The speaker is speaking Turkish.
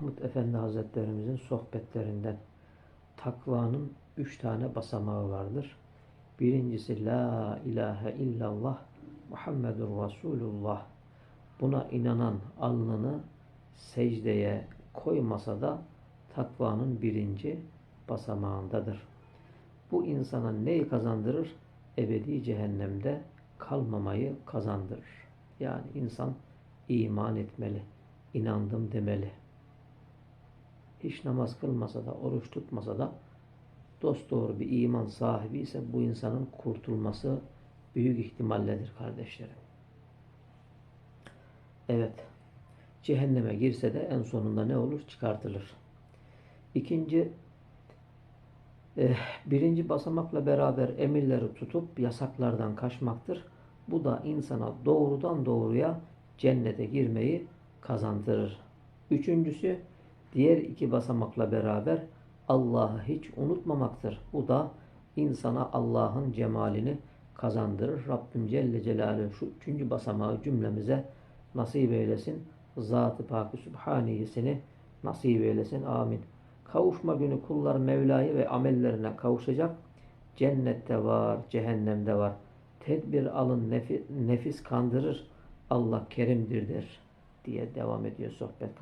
Mahmud Efendi Hazretlerimizin sohbetlerinden takvanın üç tane basamağı vardır. Birincisi La ilahe illallah Muhammedur Resulullah. Buna inanan alnını secdeye koymasa da takvanın birinci basamağındadır. Bu insana neyi kazandırır? Ebedi cehennemde kalmamayı kazandırır. Yani insan iman etmeli, inandım demeli hiç namaz kılmasa da, oruç tutmasa da dosdoğru bir iman sahibi ise bu insanın kurtulması büyük ihtimalledir kardeşlerim. Evet, cehenneme girse de en sonunda ne olur? Çıkartılır. İkinci, eh, birinci basamakla beraber emirleri tutup yasaklardan kaçmaktır. Bu da insana doğrudan doğruya cennete girmeyi kazandırır. Üçüncüsü, diğer iki basamakla beraber Allah'ı hiç unutmamaktır. Bu da insana Allah'ın cemalini kazandırır. Rabbim Celle Celaluhu şu üçüncü basamağı cümlemize nasip eylesin. Zat-ı Pakı nasip eylesin. Amin. Kavuşma günü kullar Mevla'yı ve amellerine kavuşacak. Cennette var, cehennemde var. Tedbir alın, nefi- nefis kandırır. Allah kerimdir der diye devam ediyor sohbet kardeşim.